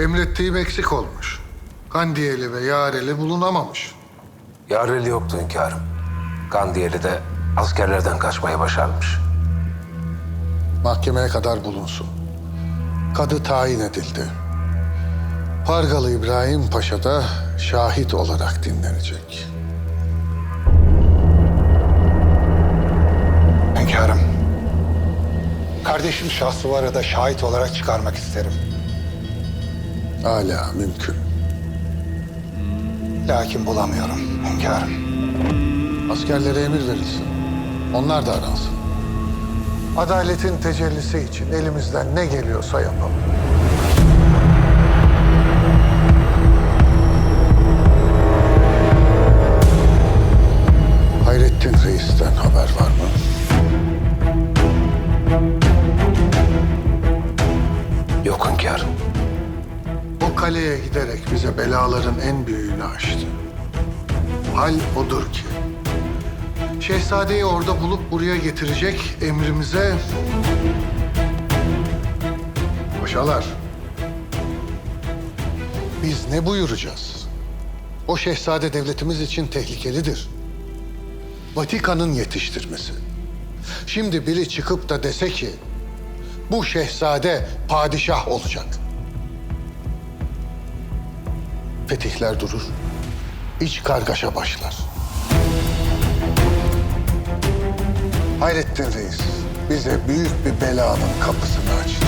Emrettiğim eksik olmuş. Kandiyeli ve Yareli bulunamamış. Yareli yoktu hünkârım. Gandiyeli de askerlerden kaçmayı başarmış. Mahkemeye kadar bulunsun. Kadı tayin edildi. Pargalı İbrahim Paşa da şahit olarak dinlenecek. Hünkârım. Kardeşim Şahsuvar'ı da şahit olarak çıkarmak isterim. Hala mümkün. Lakin bulamıyorum hünkârım. Askerlere emir verilsin. Onlar da aransın. Adaletin tecellisi için elimizden ne geliyorsa yapalım. Kaleye giderek bize belaların en büyüğünü açtı. Hal odur ki... Şehzadeyi orada bulup buraya getirecek emrimize... Paşalar... Biz ne buyuracağız? O şehzade devletimiz için tehlikelidir. Vatikan'ın yetiştirmesi. Şimdi biri çıkıp da dese ki... Bu şehzade padişah olacak. Fetihler durur. iç kargaşa başlar. Hayrettin Reis bize büyük bir belanın kapısını açtı.